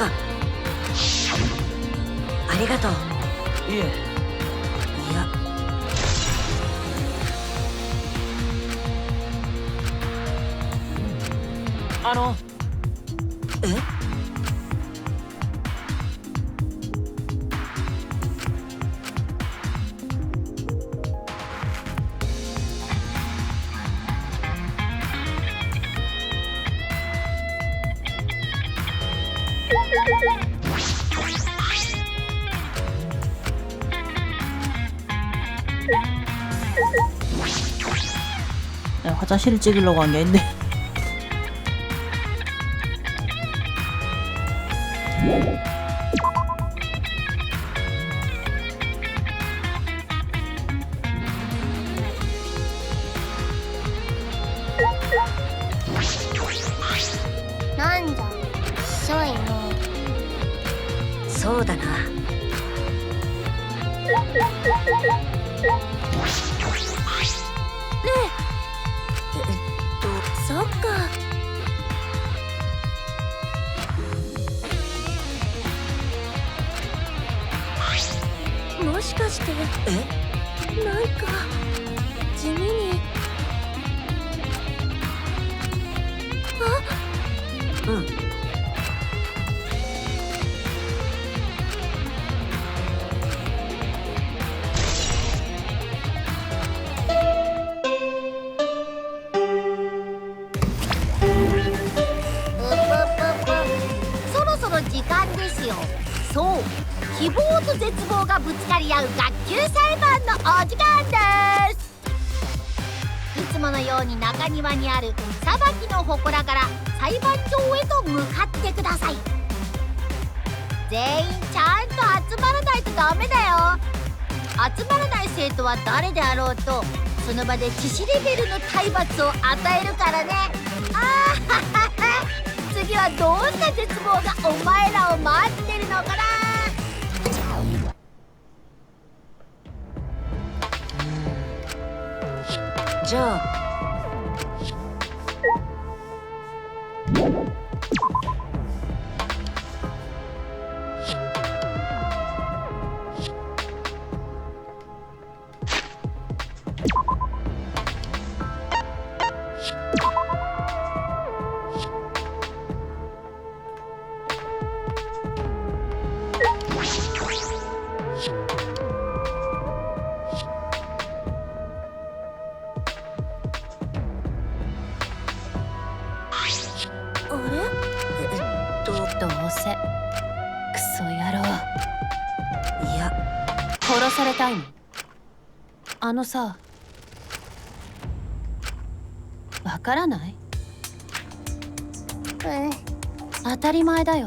か。ありがとう。いえ。いや。あの。え？ 네, 화장실을 찍으려고 한 게 아닌데. そうだな。そっか。もしかして。え？なんか地味に。うん希望と絶望がぶつかり合う学級裁判のお時間です。いつものように中庭にある裁きの祠から裁判場へと向かってください。全員ちゃんと集まらないとダメだよ。集まらない生徒は誰であろうとその場で致死レベルの体罰を与えるからね。あははは。次はどんな絶望がお前らを待ってるのかな。じゃあ。せ。クソ野郎。いや。殺されたいの。あのさ。わからない？うん。当たり前だよ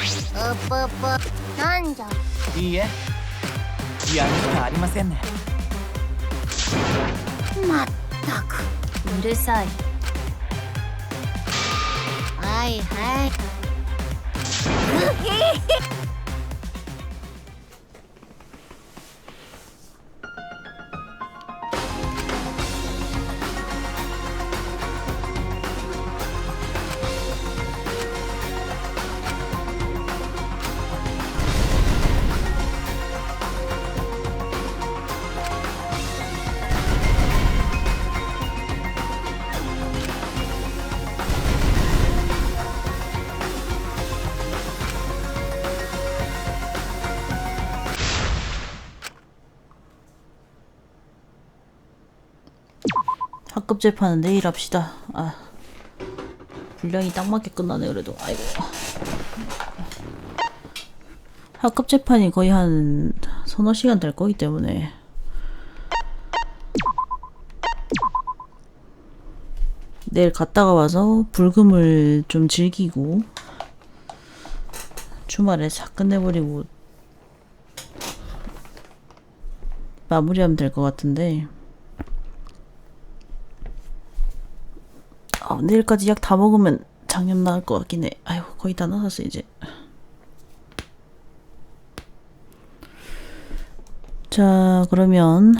うぷぷなんじゃ。いいえ。やるしかありませんね。まったく。うるさい。はいはい 학급 재판은 내일 합시다. 아 분량이 딱 맞게 끝나네 그래도. 아이고. 학급 재판이 거의 한 서너 시간 될 거기 때문에 내일 갔다가 와서 불금을 좀 즐기고 주말에 싹 끝내버리고 마무리하면 될 것 같은데 아, 내일까지 약 다 먹으면 장염 나을 것 같긴 해. 아유 거의 다 나섰어 이제. 자 그러면